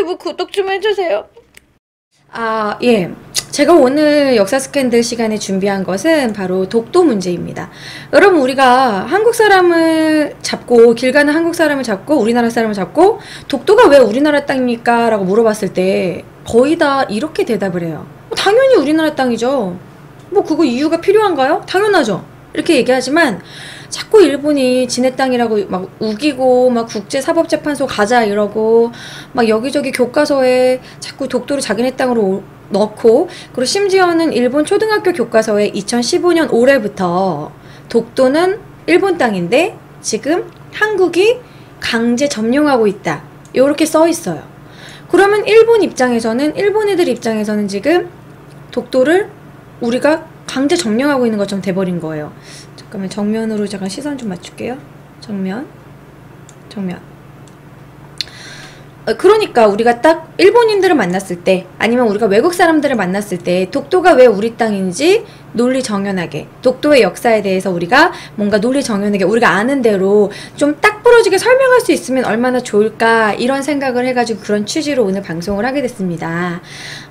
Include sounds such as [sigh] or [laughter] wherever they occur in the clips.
유튜브 구독 좀 해주세요. 아, 예. 제가 오늘 역사 스캔들 시간에 준비한 것은 바로 독도 문제입니다. 여러분, 우리가 한국 사람을 잡고, 길 가는 한국 사람을 잡고, 우리나라 사람을 잡고, 독도가 왜 우리나라 땅입니까? 라고 물어봤을 때, 거의 다 이렇게 대답을 해요. 뭐 당연히 우리나라 땅이죠. 뭐, 그거 이유가 필요한가요? 당연하죠. 이렇게 얘기하지만, 자꾸 일본이 지네 땅이라고 막 우기고 막 국제사법재판소 가자 이러고 막 여기저기 교과서에 자꾸 독도를 자기네 땅으로 넣고 그리고 심지어는 일본 초등학교 교과서에 2015년 올해부터 독도는 일본 땅인데 지금 한국이 강제 점령하고 있다. 이렇게 써 있어요. 그러면 일본 입장에서는 일본 애들 입장에서는 지금 독도를 우리가 강제 점령하고 있는 것처럼 돼버린 거예요. 잠깐만 정면으로 잠깐 시선 좀 맞출게요. 정면, 정면. 어, 그러니까 우리가 딱 일본인들을 만났을 때 아니면 우리가 외국 사람들을 만났을 때 독도가 왜 우리 땅인지 논리 정연하게 독도의 역사에 대해서 우리가 뭔가 논리 정연하게 우리가 아는 대로 좀 딱 부러지게 설명할 수 있으면 얼마나 좋을까 이런 생각을 해가지고 그런 취지로 오늘 방송을 하게 됐습니다.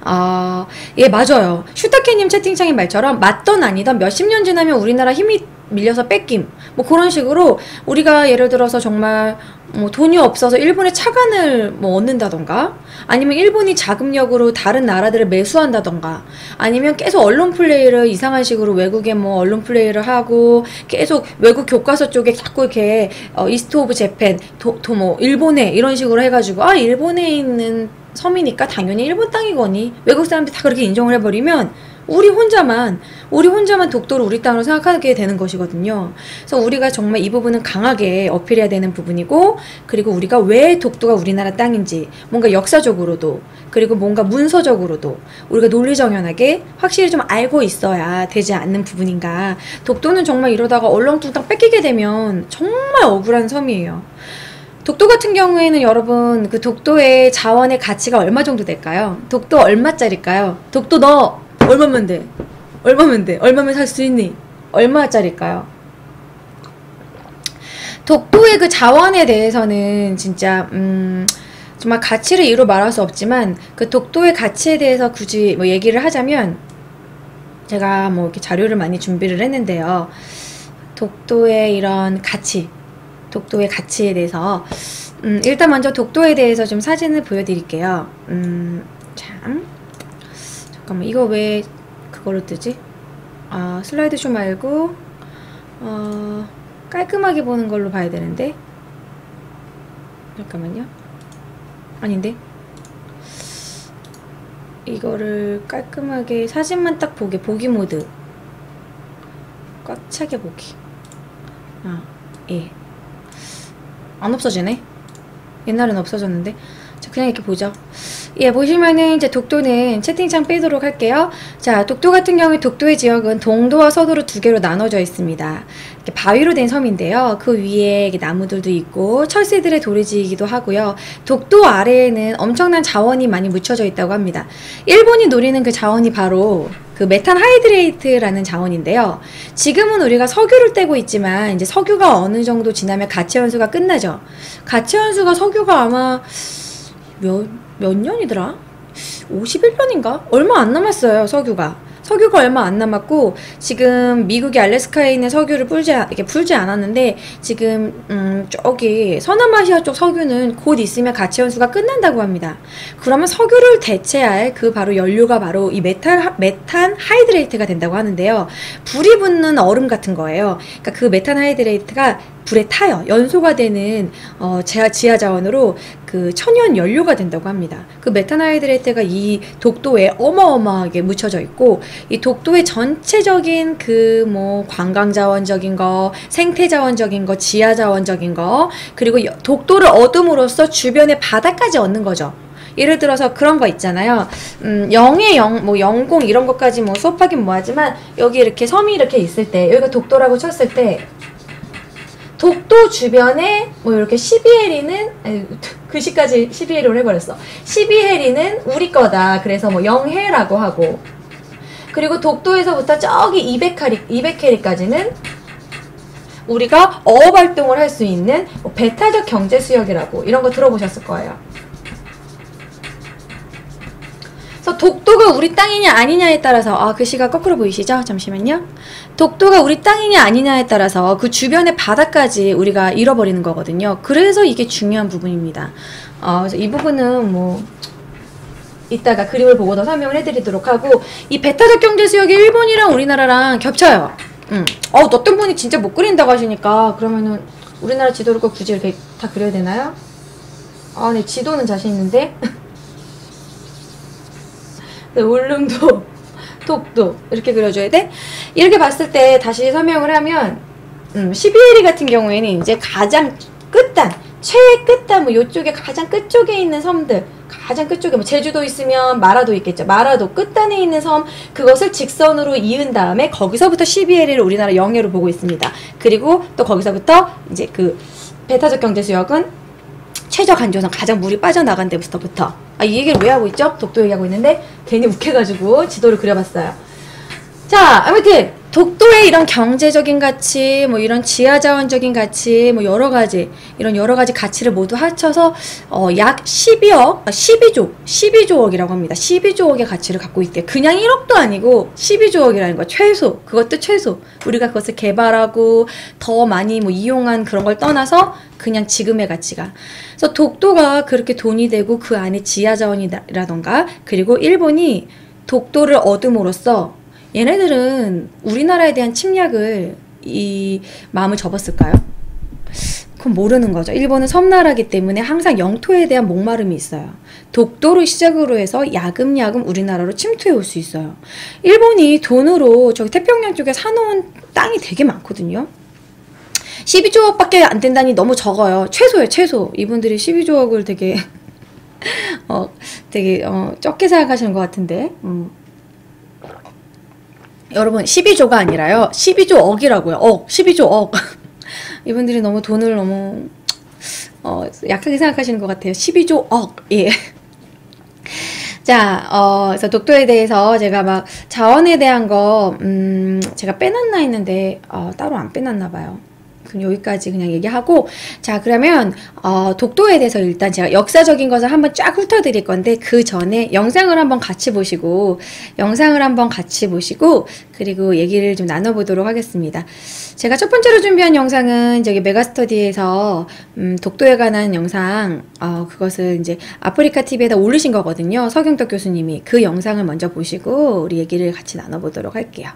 어, 예 맞아요. 슈타케님 채팅창의 말처럼 맞던 아니던 몇십 년 지나면 우리나라 힘이 밀려서 뺏김 뭐 그런 식으로 우리가 예를 들어서 정말 뭐 돈이 없어서 일본의 차관을 뭐 얻는다던가 아니면 일본이 자금력으로 다른 나라들을 매수한다던가 아니면 계속 언론 플레이를 이상한 식으로 외국에 뭐 언론 플레이를 하고 계속 외국 교과서 쪽에 자꾸 이렇게 어, 이스트 오브 재팬 도뭐 일본에 이런 식으로 해가지고 아 일본에 있는 섬이니까 당연히 일본 땅이거니 외국 사람들이 다 그렇게 인정을 해버리면 우리 혼자만 우리 혼자만 독도를 우리 땅으로 생각하게 되는 것이거든요. 그래서 우리가 정말 이 부분은 강하게 어필해야 되는 부분이고 그리고 우리가 왜 독도가 우리나라 땅인지 뭔가 역사적으로도 그리고 뭔가 문서적으로도 우리가 논리정연하게 확실히 좀 알고 있어야 되지 않는 부분인가. 독도는 정말 이러다가 얼렁뚱땅 뺏기게 되면 정말 억울한 섬이에요. 독도 같은 경우에는 여러분 그 독도의 자원의 가치가 얼마 정도 될까요? 독도 얼마짜릴까요? 독도 너 얼마면 돼? 얼마면 돼? 얼마면 살 수 있니? 얼마짜릴까요? 독도의 그 자원에 대해서는 진짜 음 정말 가치를 이루 말할 수 없지만 그 독도의 가치에 대해서 굳이 뭐 얘기를 하자면 제가 뭐 이렇게 자료를 많이 준비를 했는데요. 독도의 이런 가치, 독도의 가치에 대해서 음 일단 먼저 독도에 대해서 좀 사진을 보여드릴게요. 음 참. 잠깐만 이거 왜 그걸로 뜨지? 아 슬라이드 쇼 말고 어 깔끔하게 보는 걸로 봐야 되는데? 잠깐만요. 아닌데? 이거를 깔끔하게 사진만 딱 보게 보기 모드. 꽉 차게 보기. 아예안 없어지네? 옛날엔 없어졌는데? 자 그냥 이렇게 보죠 예, 보시면은 이제 독도는 채팅창 빼도록 할게요. 자, 독도 같은 경우에 독도의 지역은 동도와 서도로 두 개로 나눠져 있습니다. 바위로 된 섬인데요. 그 위에 나무들도 있고 철새들의 도리지이기도 하고요. 독도 아래에는 엄청난 자원이 많이 묻혀져 있다고 합니다. 일본이 노리는 그 자원이 바로 그 메탄 하이드레이트라는 자원인데요. 지금은 우리가 석유를 떼고 있지만 이제 석유가 어느 정도 지나면 가치 연수가 끝나죠. 가치 연수가 석유가 아마 몇, 몇 년이더라? 51년인가? 얼마 안 남았어요, 석유가. 석유가 얼마 안 남았고 지금 미국이 알래스카에 있는 석유를 풀지 이렇게 풀지 않았는데 지금 음 저기 서남아시아 쪽 석유는 곧 있으면 가치 연수가 끝난다고 합니다. 그러면 석유를 대체할 그 바로 연료가 바로 이 메탄 메탄 하이드레이트가 된다고 하는데요. 불이 붙는 얼음 같은 거예요. 그러니까 그 메탄 하이드레이트가 불에 타요. 연소가 되는 어, 지하, 지하 자원으로 그 천연 연료가 된다고 합니다. 그 메탄하이드레이트가 이 독도에 어마어마하게 묻혀져 있고 이 독도의 전체적인 그 뭐 관광 자원적인 거, 생태 자원적인 거, 지하 자원적인 거 그리고 독도를 얻음으로써 주변의 바다까지 얻는 거죠. 예를 들어서 그런 거 있잖아요. 음, 0의 0, 뭐00 이런 것까지 뭐 수업하긴 뭐하지만 여기 이렇게 섬이 이렇게 있을 때 여기가 독도라고 쳤을 때 독도 주변에 뭐 이렇게 12해리는 글씨까지 12해리로 해버렸어. 12해리는 우리 거다. 그래서 뭐 영해라고 하고 그리고 독도에서부터 저기 200해리 200해리까지는 우리가 어업 활동을 할 수 있는 뭐 배타적 경제 수역이라고 이런 거 들어보셨을 거예요. 독도가 우리 땅이냐 아니냐에 따라서 아 글씨가 거꾸로 보이시죠? 잠시만요. 독도가 우리 땅이냐 아니냐에 따라서 그 주변의 바다까지 우리가 잃어버리는 거거든요. 그래서 이게 중요한 부분입니다. 어, 그래서 이 부분은 뭐 이따가 그림을 보고 더 설명을 해드리도록 하고 이 베타적 경제 수역이 일본이랑 우리나라랑 겹쳐요. 음. 어, 어떤 분이 진짜 못 그린다고 하시니까 그러면은 우리나라 지도를 꼭 굳이 이렇게 다 그려야 되나요? 아, 네, 지도는 자신 있는데. [laughs] 네, 울릉도, 독도 이렇게 그려줘야 돼. 이렇게 봤을 때 다시 설명을 하면 음, 12일이 같은 경우에는 이제 가장 끝단, 최 끝단, 뭐 요쪽에 가장 끝쪽에 있는 섬들, 가장 끝쪽에 뭐 제주도 있으면 마라도 있겠죠. 마라도 끝단에 있는 섬, 그것을 직선으로 이은 다음에 거기서부터 12일을 우리나라 영해로 보고 있습니다. 그리고 또 거기서부터 이제 그 배타적 경제 수역은 최저 간조선 가장 물이 빠져나간 데부터부터 아, 이 얘기를 왜 하고 있죠? 독도 얘기하고 있는데 괜히 [laughs] 욱해가지고 지도를 그려봤어요. 자, 아무튼 독도의 이런 경제적인 가치, 뭐 이런 지하자원적인 가치, 뭐 여러 가지 이런 여러 가지 가치를 모두 합쳐서 어, 약 12억, 12조, 12조억이라고 합니다. 12조억의 가치를 갖고 있대. 그냥 1억도 아니고 12조억이라는 거 최소. 그것도 최소. 우리가 그것을 개발하고 더 많이 뭐 이용한 그런 걸 떠나서 그냥 지금의 가치가. 그래서 독도가 그렇게 돈이 되고 그 안에 지하자원이라던가 그리고 일본이 독도를 얻음으로써 얘네들은 우리나라에 대한 침략을 이 마음을 접었을까요? 그건 모르는 거죠. 일본은 섬나라기 때문에 항상 영토에 대한 목마름이 있어요. 독도를 시작으로 해서 야금야금 우리나라로 침투해 올 수 있어요. 일본이 돈으로 저기 태평양 쪽에 사놓은 땅이 되게 많거든요. 12조억밖에 안 된다니 너무 적어요. 최소예요, 최소. 이분들이 12조억을 되게 [laughs] 어 되게 어 적게 생각하시는 것 같은데. 음. 여러분 12조가 아니라요. 12조 억이라고요. 억, 12조 억. [laughs] 이분들이 너무 돈을 너무 어, 약하게 생각하시는 것 같아요. 12조 억. 예. [laughs] 자, 어, 그래서 독도에 대해서 제가 막 자원에 대한 거, 음, 제가 빼놨나 했는데, 어, 따로 안 빼놨나 봐요. 그럼 여기까지 그냥 얘기하고 자 그러면 어, 독도에 대해서 일단 제가 역사적인 것을 한번 쫙 훑어드릴 건데 그 전에 영상을 한번 같이 보시고 영상을 한번 같이 보시고 그리고 얘기를 좀 나눠보도록 하겠습니다. 제가 첫 번째로 준비한 영상은 저기 메가스터디에서 음, 독도에 관한 영상 어, 그것을 이제 아프리카 TV에다 올리신 거거든요. 서경덕 교수님이 그 영상을 먼저 보시고 우리 얘기를 같이 나눠보도록 할게요.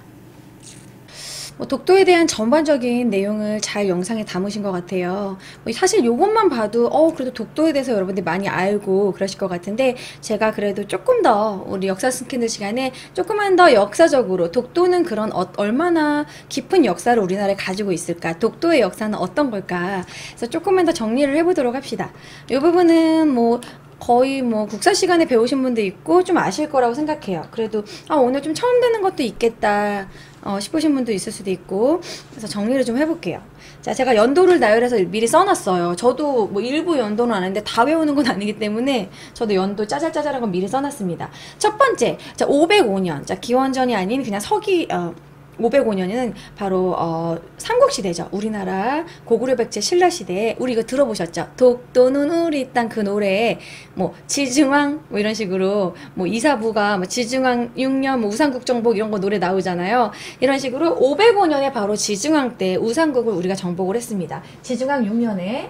뭐 독도에 대한 전반적인 내용을 잘 영상에 담으신 것 같아요. 뭐 사실 이것만 봐도 어 그래도 독도에 대해서 여러분들 많이 알고 그러실 것 같은데 제가 그래도 조금 더 우리 역사 스캔들 시간에 조금만 더 역사적으로 독도는 그런 어, 얼마나 깊은 역사를 우리나라에 가지고 있을까? 독도의 역사는 어떤 걸까? 그래서 조금만 더 정리를 해보도록 합시다. 이 부분은 뭐 거의 뭐 국사 시간에 배우신 분도 있고 좀 아실 거라고 생각해요. 그래도 아 오늘 좀 처음 듣는 것도 있겠다 어, 싶으신 분도 있을 수도 있고 그래서 정리를 좀 해볼게요. 자 제가 연도를 나열해서 미리 써놨어요. 저도 뭐 일부 연도는 아는데 다 외우는 건 아니기 때문에 저도 연도 짜잘짜잘한 건 미리 써놨습니다. 첫 번째 자 505년 자 기원전이 아닌 그냥 서기 어, 505년에는 바로 어, 삼국시대죠. 우리나라 고구려 백제 신라 시대에 우리 이거 들어보셨죠? 독도는 우리 땅 그 노래에 뭐 지증왕 뭐 이런 식으로 뭐 이사부가 뭐 지증왕 6년 뭐 우상국 정복 이런 거 노래 나오잖아요. 이런 식으로 505년에 바로 지증왕 때 우상국을 우리가 정복을 했습니다. 지증왕 6년에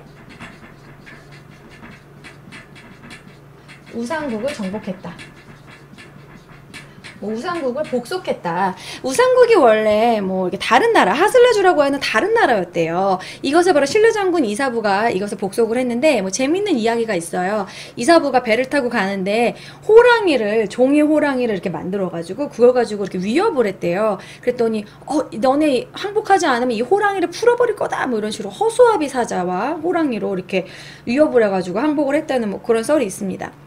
우상국을 정복했다. 뭐 우상국을 복속했다. 우상국이 원래 뭐 이렇게 다른 나라 하슬라주라고 하는 다른 나라였대요. 이것을 바로 신라 장군 이사부가 이것을 복속을 했는데 뭐 재밌는 이야기가 있어요. 이사부가 배를 타고 가는데 호랑이를 종이 호랑이를 이렇게 만들어 가지고 그걸 가지고 이렇게 위협을 했대요. 그랬더니 어 너네 항복하지 않으면 이 호랑이를 풀어버릴 거다 뭐 이런 식으로 허수아비 사자와 호랑이로 이렇게 위협을 해가지고 항복을 했다는 뭐 그런 썰이 있습니다.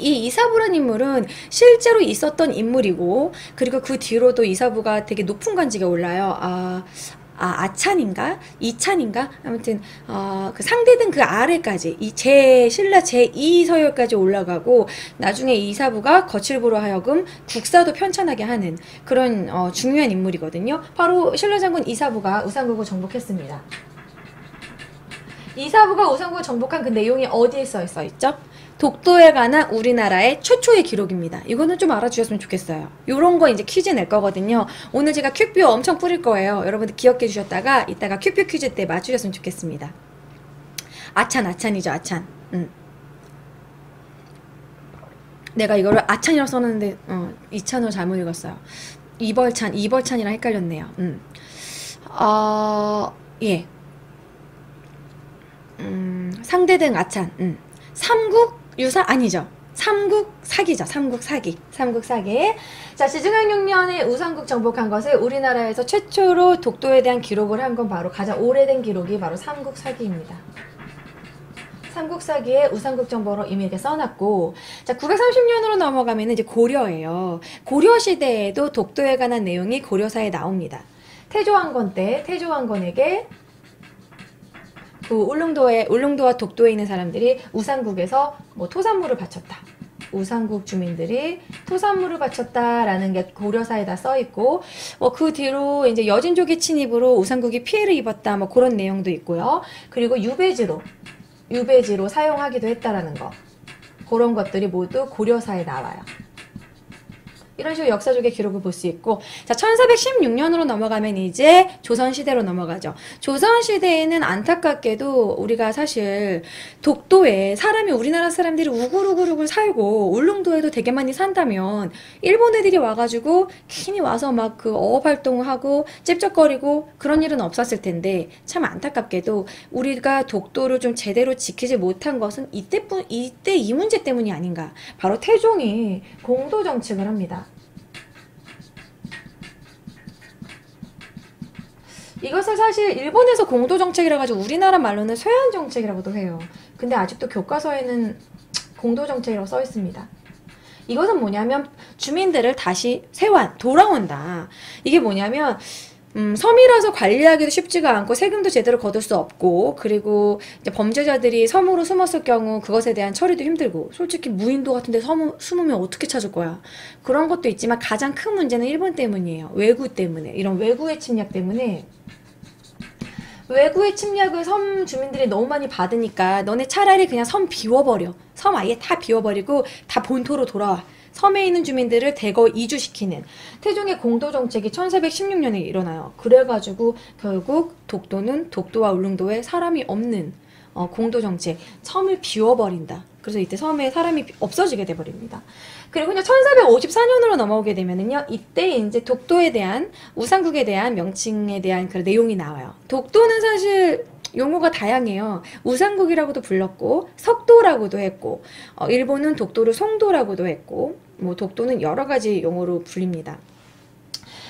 이 이사부란 인물은 실제로 있었던 인물이고 그리고 그 뒤로도 이사부가 되게 높은 관직에 올라요. 아, 아, 아찬인가? 이찬인가? 아무튼, 어, 그 상대등 그 아래까지, 이 제, 신라 제2 서열까지 올라가고, 나중에 이사부가 거칠부로 하여금 국사도 편찬하게 하는 그런, 어, 중요한 인물이거든요. 바로 신라 장군 이사부가 우상국을 정복했습니다. 이사부가 우상국을 정복한 그 내용이 어디에 써 있어 있죠? 독도에 관한 우리나라의 최초의 기록입니다. 이거는 좀 알아주셨으면 좋겠어요. 요런 거 이제 퀴즈 낼 거거든요. 오늘 제가 큐뷰 엄청 뿌릴 거예요. 여러분들 기억해 주셨다가 이따가 큐뷰 퀴즈 때 맞추셨으면 좋겠습니다. 아찬, 아찬이죠, 아찬. 음. 내가 이거를 아찬이라고 써놨는데, 어, 이찬으로 잘못 읽었어요. 이벌찬, 이벌찬이랑 헷갈렸네요. 음. 어, 예. 음, 상대 등 아찬. 음. 삼국 유사 아니죠. 삼국 사기죠. 삼국 사기. 삼국 사기. 자, 시중학 6년에 우상국 정복한 것을 우리나라에서 최초로 독도에 대한 기록을 한 건 바로 가장 오래된 기록이 바로 삼국 사기입니다. 삼국 사기에 우상국 정보로 이미 이렇게 써놨고 자 930년으로 넘어가면 이제 고려예요. 고려 시대에도 독도에 관한 내용이 고려사에 나옵니다. 태조왕건 때 태조왕건에게 그 울릉도에 울릉도와 독도에 있는 사람들이 우상국에서 뭐 토산물을 바쳤다. 우상국 주민들이 토산물을 바쳤다라는 게 고려사에다 써 있고 뭐 그 뒤로 이제 여진족의 침입으로 우상국이 피해를 입었다 뭐 그런 내용도 있고요. 그리고 유배지로 유배지로 사용하기도 했다라는 거. 그런 것들이 모두 고려사에 나와요. 이런 식으로 역사적인 기록을 볼 수 있고 자 1416년으로 넘어가면 이제 조선시대로 넘어가죠 조선시대에는 안타깝게도 우리가 사실 독도에 사람이 우리나라 사람들이 우글우글우글 살고 울릉도에도 되게 많이 산다면 일본 애들이 와가지고 괜히 와서 막 그 어업 활동을 하고 찝쩍거리고 그런 일은 없었을 텐데 참 안타깝게도 우리가 독도를 좀 제대로 지키지 못한 것은 이때뿐 이때 이 문제 때문이 아닌가 바로 태종이 공도 정책을 합니다. 이것을 사실 일본에서 공도 정책이라 가지고 우리나라 말로는 쇠한 정책이라고도 해요. 근데 아직도 교과서에는 공도 정책이라고 써 있습니다. 이것은 뭐냐면 주민들을 다시 세환 돌아온다. 이게 뭐냐면 음, 섬이라서 관리하기도 쉽지가 않고 세금도 제대로 거둘 수 없고 그리고 범죄자들이 섬으로 숨었을 경우 그것에 대한 처리도 힘들고 솔직히 무인도 같은데 섬 숨으면 어떻게 찾을 거야 그런 것도 있지만 가장 큰 문제는 일본 때문이에요 외구 때문에 이런 외구의 침략 때문에 외구의 침략을 섬 주민들이 너무 많이 받으니까 너네 차라리 그냥 섬 비워버려 섬 아예 다 비워버리고 다 본토로 돌아와 섬에 있는 주민들을 대거 이주시키는 태종의 공도 정책이 1416년에 일어나요. 그래가지고 결국 독도는 독도와 울릉도에 사람이 없는 어, 공도 정책, 섬을 비워버린다. 그래서 이때 섬에 사람이 없어지게 돼버립니다. 그리고 이제 1454년으로 넘어오게 되면은요, 이때 이제 독도에 대한, 우상국에 대한 명칭에 대한 그 내용이 나와요. 독도는 사실 용어가 다양해요. 우상국이라고도 불렀고 석도라고도 했고 어, 일본은 독도를 송도라고도 했고 뭐 독도는 여러 가지 용어로 불립니다.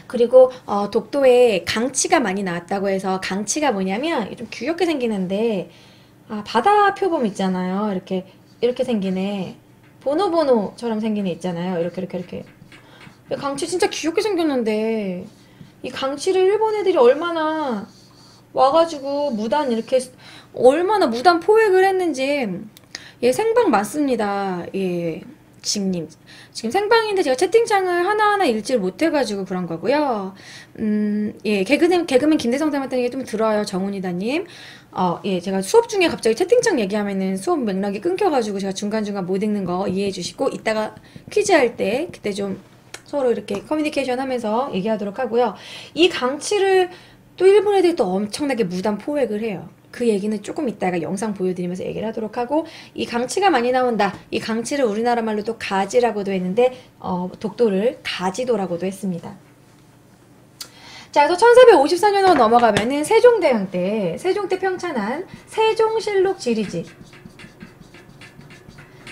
그리고 어, 독도에 강치가 많이 나왔다고 해서 강치가 뭐냐면 좀 귀엽게 생기는데 아, 바다 표범 있잖아요. 이렇게 이렇게 생기네. 보노보노처럼 생긴 애 있잖아요. 이렇게 이렇게 이렇게. 강치 진짜 귀엽게 생겼는데 이 강치를 일본 애들이 얼마나 와가지고 무단 이렇게 얼마나 무단 포획을 했는지 예 생방 맞습니다 예 지님. 지금 생방인데 제가 채팅창을 하나하나 읽지를 못해가지고 그런 거고요. 음 예 개그맨 개그맨 김대성 닮았다는 얘기 좀 들어요 정훈이다님. 어 예 제가 수업 중에 갑자기 채팅창 얘기하면은 수업 맥락이 끊겨가지고 제가 중간중간 못 읽는 거 이해해 주시고 이따가 퀴즈 할 때 그때 좀 서로 이렇게 커뮤니케이션 하면서 얘기하도록 하고요. 이 강치를 또 일본 애들이 또 엄청나게 무단 포획을 해요. 그 얘기는 조금 이따가 영상 보여드리면서 얘기를 하도록 하고 이 강치가 많이 나온다. 이 강치를 우리나라 말로 또 가지라고도 했는데 어, 독도를 가지도라고도 했습니다. 자, 그래서 1454년으로 넘어가면은 세종대왕 때 세종 때 평찬한 세종실록 지리지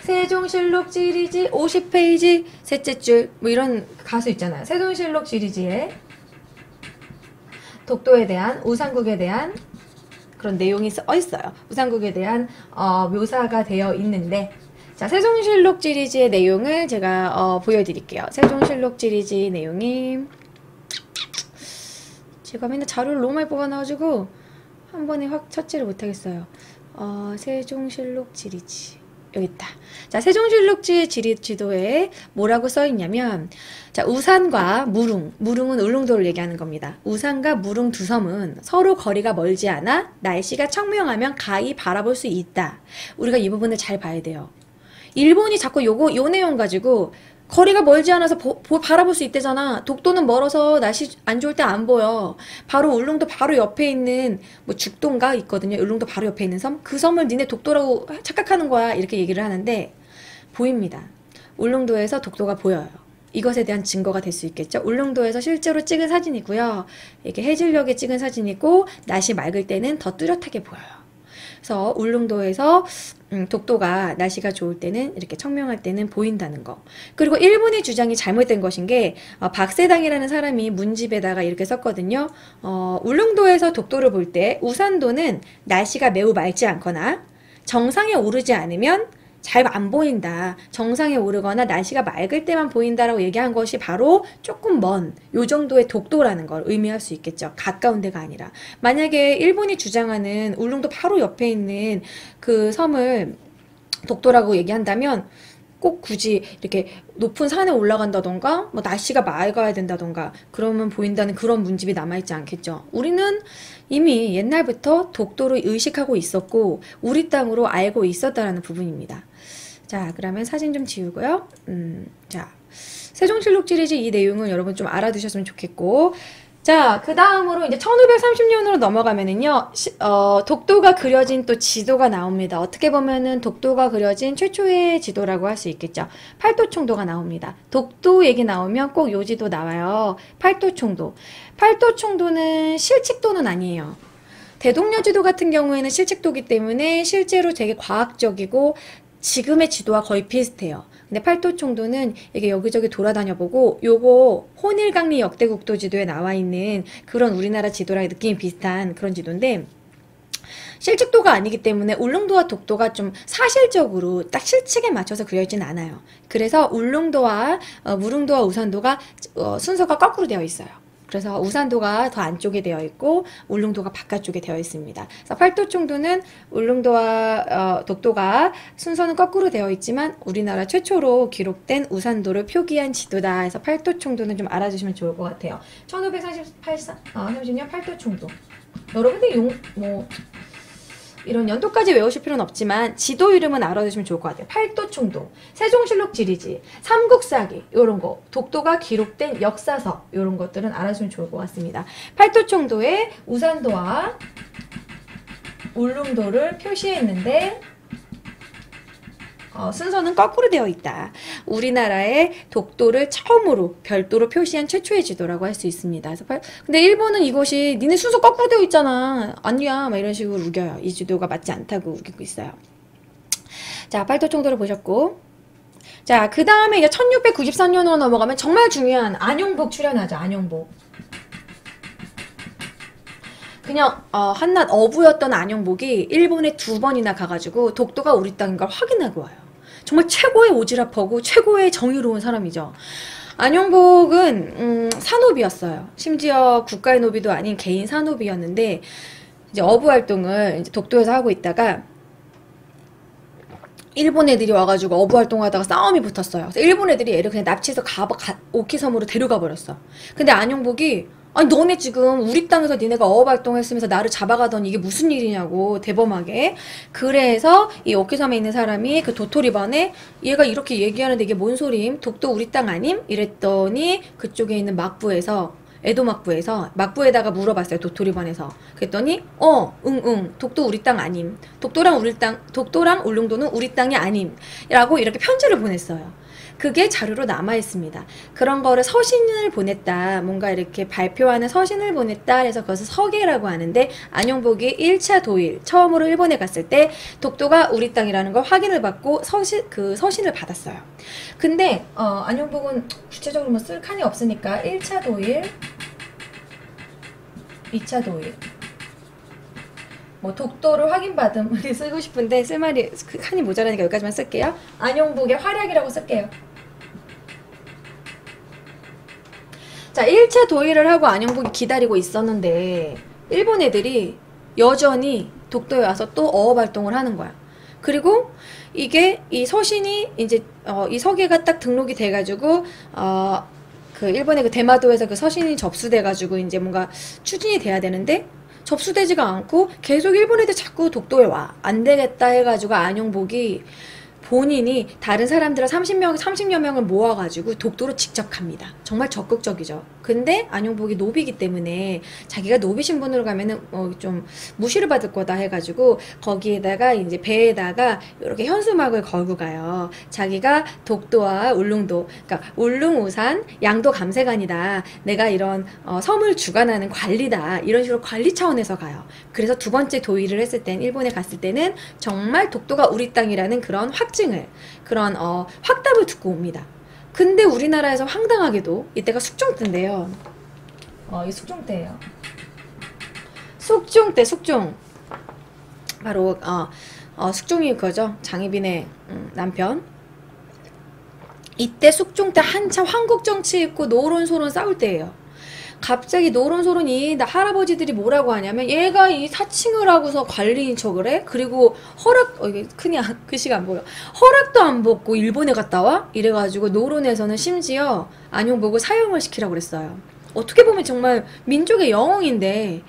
세종실록 지리지 50페이지 셋째 줄 뭐 이런 가수 있잖아요. 세종실록 지리지에 독도에 대한 우상국에 대한 그런 내용이 써 있어요. 우상국에 대한 어, 묘사가 되어 있는데 자 세종실록 지리지의 내용을 제가 어, 보여드릴게요. 세종실록 지리지 내용이 제가 맨날 자료를 너무 많이 뽑아놔가지고 한 번에 확 찾지를 못하겠어요. 어, 세종실록 지리지 여기 있다. 자, 세종실록지 지리 지도에 뭐라고 써 있냐면 자, 우산과 무릉, 무릉은 울릉도를 얘기하는 겁니다. 우산과 무릉 두 섬은 서로 거리가 멀지 않아 날씨가 청명하면 가히 바라볼 수 있다. 우리가 이 부분을 잘 봐야 돼요. 일본이 자꾸 요거 요 내용 가지고 거리가 멀지 않아서 보, 보- 바라볼 수 있대잖아. 독도는 멀어서 날씨 안 좋을 때 안 보여. 바로 울릉도 바로 옆에 있는 뭐 죽도인가 있거든요. 울릉도 바로 옆에 있는 섬. 그 섬을 니네 독도라고 착각하는 거야. 이렇게 얘기를 하는데 보입니다. 울릉도에서 독도가 보여요. 이것에 대한 증거가 될 수 있겠죠. 울릉도에서 실제로 찍은 사진이고요. 이게 해질녘에 찍은 사진이고 날씨 맑을 때는 더 뚜렷하게 보여요. 그래서 울릉도에서 음, 독도가 날씨가 좋을 때는 이렇게 청명할 때는 보인다는 거. 그리고 일본의 주장이 잘못된 것인 게 어, 박세당이라는 사람이 문집에다가 이렇게 썼거든요. 어, 울릉도에서 독도를 볼 때 우산도는 날씨가 매우 맑지 않거나 정상에 오르지 않으면 잘 안 보인다. 정상에 오르거나 날씨가 맑을 때만 보인다라고 얘기한 것이 바로 조금 먼 요 정도의 독도라는 걸 의미할 수 있겠죠. 가까운 데가 아니라. 만약에 일본이 주장하는 울릉도 바로 옆에 있는 그 섬을 독도라고 얘기한다면 꼭 굳이 이렇게 높은 산에 올라간다던가 뭐 날씨가 맑아야 된다던가 그러면 보인다는 그런 문집이 남아있지 않겠죠. 우리는 이미 옛날부터 독도를 의식하고 있었고 우리 땅으로 알고 있었다라는 부분입니다. 자 그러면 사진 좀 지우고요. 음, 자 세종실록 시리즈 이 내용은 여러분 좀 알아두셨으면 좋겠고 자, 그 다음으로 이제 1530년으로 넘어가면은요, 시- 어, 독도가 그려진 또 지도가 나옵니다. 어떻게 보면은 독도가 그려진 최초의 지도라고 할 수 있겠죠. 팔도총도가 나옵니다. 독도 얘기 나오면 꼭 요 지도 나와요. 팔도총도. 팔도총도는 실칙도는 아니에요. 대동여 지도 같은 경우에는 실칙도기 때문에 실제로 되게 과학적이고 지금의 지도와 거의 비슷해요. 근데 팔도총도는 이게 여기저기 돌아다녀 보고 요거 혼일강리 역대국도 지도에 나와 있는 그런 우리나라 지도랑 느낌이 비슷한 그런 지도인데 실직도가 아니기 때문에 울릉도와 독도가 좀 사실적으로 딱 실칙에 맞춰서 그려있진 않아요. 그래서 울릉도와 어, 무릉도와 우산도가 어, 순서가 거꾸로 되어 있어요. 그래서 우산도가 더 안쪽에 되어 있고 울릉도가 바깥쪽에 되어 있습니다. 그래서 팔도총도는 울릉도와 어, 독도가 순서는 거꾸로 되어 있지만 우리나라 최초로 기록된 우산도를 표기한 지도다. 해서 팔도총도는 좀 알아주시면 좋을 것 같아요. 1538 어, 30년 팔도총도. 여러분들 용, 뭐 이런 연도까지 외우실 필요는 없지만 지도 이름은 알아두시면 좋을 것 같아요. 팔도총도, 세종실록 지리지, 삼국사기 이런 거, 독도가 기록된 역사서 이런 것들은 알아주면 좋을 것 같습니다. 팔도총도에 우산도와 울릉도를 표시했는데 어, 순서는 거꾸로 되어 있다. 우리나라의 독도를 처음으로 별도로 표시한 최초의 지도라고 할 수 있습니다. 근데 일본은 이것이 니네 순서 거꾸로 되어 있잖아. 아니야. 막 이런 식으로 우겨요. 이 지도가 맞지 않다고 우기고 있어요. 자, 팔도 총도를 보셨고. 자, 그 다음에 이제 1694년으로 넘어가면 정말 중요한 안용복 출연하죠. 안용복. 그냥 어, 한낱 어부였던 안용복이 일본에 두 번이나 가가지고 독도가 우리 땅인 걸 확인하고 와요. 정말 최고의 오지랖하고 최고의 정의로운 사람이죠. 안용복은 음, 산업이었어요. 심지어 국가의 노비도 아닌 개인 산업이었는데 이제 어부 활동을 이제 독도에서 하고 있다가 일본 애들이 와가지고 어부 활동하다가 싸움이 붙었어요. 그래서 일본 애들이 얘를 그냥 납치해서 가, 가 오키섬으로 데려가 버렸어. 근데 안용복이 아니 너네 지금 우리 땅에서 니네가 어업 활동했으면서 나를 잡아가더니 이게 무슨 일이냐고 대범하게. 그래서 이 오키섬에 있는 사람이 그 도토리반에 얘가 이렇게 얘기하는데 이게 뭔 소리임? 독도 우리 땅 아님? 이랬더니 그쪽에 있는 막부에서 에도 막부에서 막부에다가 물어봤어요 도토리반에서. 그랬더니 어 응응 독도 우리 땅 아님. 독도랑 우리 땅 독도랑 울릉도는 우리 땅이 아님라고 이렇게 편지를 보냈어요. 그게 자료로 남아 있습니다. 그런 거를 서신을 보냈다. 뭔가 이렇게 발표하는 서신을 보냈다. 그래서 그것을 서계라고 하는데 안용복이 1차 도일 처음으로 일본에 갔을 때 독도가 우리 땅이라는 걸 확인을 받고 서신 그 서신을 받았어요. 근데 어, 안용복은 구체적으로 뭐 쓸 칸이 없으니까 1차 도일 2차 도일 뭐 독도를 확인받음 [laughs] 쓰고 싶은데 쓸 말이 그 칸이 모자라니까 여기까지만 쓸게요. 안용복의 활약이라고 쓸게요. 자, 1차 도의를 하고 안영복이 기다리고 있었는데 일본 애들이 여전히 독도에 와서 또 어업 활동을 하는 거야. 그리고 이게 이 서신이 이제 어, 이 서계가 딱 등록이 돼가지고 어, 그 일본의 그 대마도에서 그 서신이 접수돼가지고 이제 뭔가 추진이 돼야 되는데 접수되지가 않고 계속 일본 애들 자꾸 독도에 와 안 되겠다 해가지고 안용복이 본인이 다른 사람들 30명, 30여 명을 모아가지고 독도로 직접 갑니다. 정말 적극적이죠. 근데 안용복이 노비기 때문에 자기가 노비 신분으로 가면은 어, 좀 무시를 받을 거다 해가지고 거기에다가 이제 배에다가 이렇게 현수막을 걸고 가요. 자기가 독도와 울릉도, 그러니까 울릉 우산 양도 감세관이다. 내가 이런 어, 섬을 주관하는 관리다. 이런 식으로 관리 차원에서 가요. 그래서 두 번째 도의를 했을 땐 일본에 갔을 때는 정말 독도가 우리 땅이라는 그런 확 증을 그런 어, 확답을 듣고 옵니다. 근데 우리나라에서 황당하게도 이때가 숙종 때인데요. 어, 이 숙종 때예요. 숙종 때 숙종. 바로 어, 어, 숙종이 그거죠. 장희빈의 음, 남편. 이때 숙종 때 한참 한국 정치 있고 노론소론 싸울 때예요. 갑자기 노론소론이 나 할아버지들이 뭐라고 하냐면 얘가 이 사칭을 하고서 관리인 척을 해? 그리고 허락 어 이게 안- [laughs] 글씨가 안 보여. 허락도 안 받고 일본에 갔다 와? 이래가지고 노론에서는 심지어 안용복을 사형을 시키라고 그랬어요. 어떻게 보면 정말 민족의 영웅인데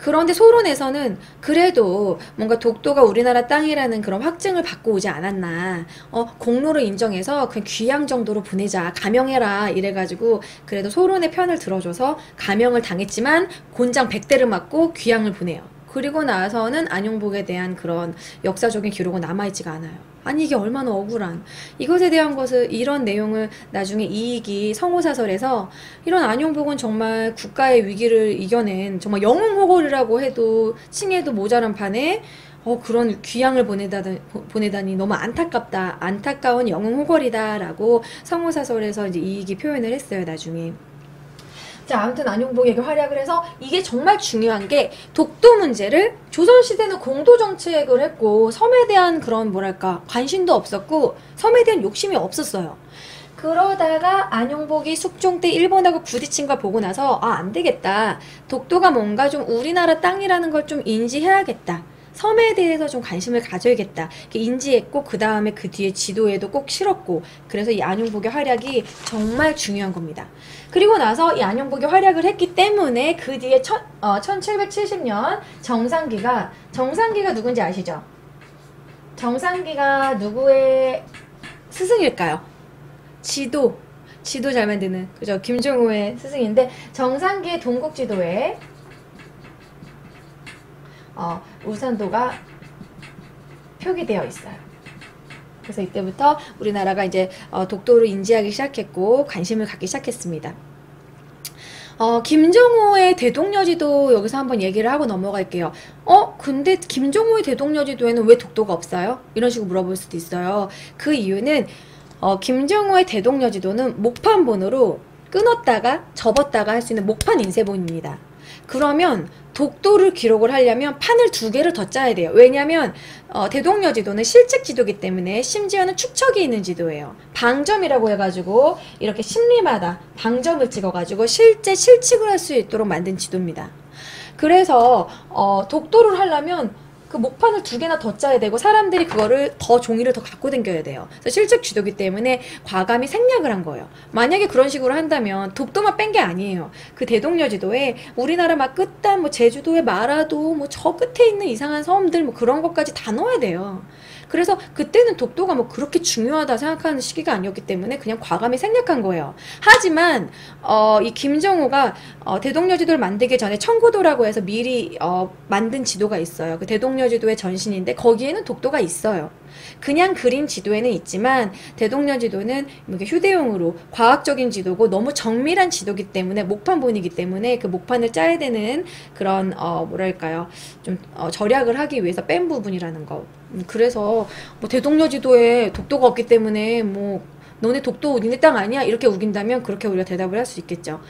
그런데 소론에서는 그래도 뭔가 독도가 우리나라 땅이라는 그런 확증을 받고 오지 않았나. 어, 공로를 인정해서 그냥 귀양 정도로 보내자. 감형해라. 이래가지고 그래도 소론의 편을 들어줘서 감형을 당했지만 곤장 100대를 맞고 귀양을 보내요. 그리고 나서는 안용복에 대한 그런 역사적인 기록은 남아있지가 않아요. 아니 이게 얼마나 억울한 이것에 대한 것을 이런 내용을 나중에 이익이 성호사설에서 이런 안용복은 정말 국가의 위기를 이겨낸 정말 영웅호걸이라고 해도 칭해도 모자란 판에 어 그런 귀양을 보내다 보내다니 너무 안타깝다 안타까운 영웅 호걸이다라고 성호사설에서 이제 이익이 표현을 했어요 나중에. 자, 아무튼 안용복에게 활약을 해서 이게 정말 중요한 게 독도 문제를 조선시대는 공도 정책을 했고 섬에 대한 그런 뭐랄까 관심도 없었고 섬에 대한 욕심이 없었어요. 그러다가 안용복이 숙종 때 일본하고 부딪힌 걸 보고 나서 아, 안 되겠다. 독도가 뭔가 좀 우리나라 땅이라는 걸 좀 인지해야겠다. 섬에 대해서 좀 관심을 가져야겠다. 인지했고 그 다음에 그 뒤에 지도에도 꼭 실었고 그래서 이 안용복의 활약이 정말 중요한 겁니다. 그리고 나서 이 안용복이 활약을 했기 때문에 그 뒤에 천, 어, 1770년 정상기가 정상기가 누군지 아시죠? 정상기가 누구의 스승일까요? 지도 지도 잘 만드는 그죠 김종호의 스승인데 정상기의 동국지도에 어, 우산도가 표기되어 있어요. 그래서 이때부터 우리나라가 이제 어, 독도를 인지하기 시작했고 관심을 갖기 시작했습니다. 어, 김정호의 대동여지도 여기서 한번 얘기를 하고 넘어갈게요. 어, 근데 김정호의 대동여지도에는 왜 독도가 없어요? 이런 식으로 물어볼 수도 있어요. 그 이유는 어, 김정호의 대동여지도는 목판본으로 끊었다가 접었다가 할 수 있는 목판 인쇄본입니다. 그러면 독도를 기록을 하려면 판을 두 개를 더 짜야 돼요. 왜냐하면 어, 대동여 지도는 실측 지도기 때문에 심지어는 축척이 있는 지도예요. 방점이라고 해가지고 이렇게 심리마다 방점을 찍어가지고 실제 실측을 할 수 있도록 만든 지도입니다. 그래서 어, 독도를 하려면 그 목판을 두 개나 더 짜야 되고 사람들이 그거를 더 종이를 더 갖고 다녀야 돼요. 그래서 실측 지도기 때문에 과감히 생략을 한 거예요. 만약에 그런 식으로 한다면 독도만 뺀 게 아니에요. 그 대동여 지도에 우리나라 막 끝단 뭐 제주도에 마라도 뭐 저 끝에 있는 이상한 섬들 뭐 그런 것까지 다 넣어야 돼요. 그래서 그때는 독도가 뭐 그렇게 중요하다 생각하는 시기가 아니었기 때문에 그냥 과감히 생략한 거예요. 하지만 어, 이 김정호가 어, 대동여 지도를 만들기 전에 청구도라고 해서 미리 어, 만든 지도가 있어요. 그 대동여 지도의 전신인데 거기에는 독도가 있어요. 그냥 그림 지도에는 있지만 대동여 지도는 이렇게 휴대용으로 과학적인 지도고 너무 정밀한 지도기 때문에 목판본이기 때문에 그 목판을 짜야 되는 그런 어 뭐랄까요 좀 어, 절약을 하기 위해서 뺀 부분이라는 거. 음, 그래서 뭐 대동여 지도에 독도가 없기 때문에 뭐 너네 독도 니네 땅 아니야 이렇게 우긴다면 그렇게 우리가 대답을 할 수 있겠죠.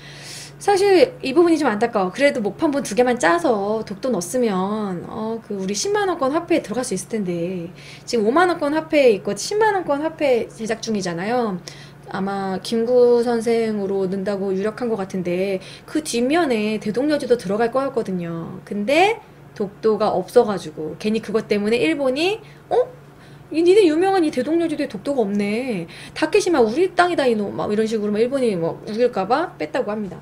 사실 이 부분이 좀 안타까워. 그래도 목판본 두 개만 짜서 독도 넣었으면 어 그 우리 10만 원권 화폐에 들어갈 수 있을 텐데 지금 5만 원권 화폐에 있고 10만 원권 화폐 제작 중이잖아요. 아마 김구 선생으로 넣는다고 유력한 것 같은데 그 뒷면에 대동여지도 들어갈 거였거든요. 근데 독도가 없어가지고 괜히 그것 때문에 일본이 어? 이 니네 유명한 이 대동여지도에 독도가 없네. 다케시마 우리 땅이다 이놈 막 이런 식으로 막 일본이 뭐 우길까봐 뺐다고 합니다.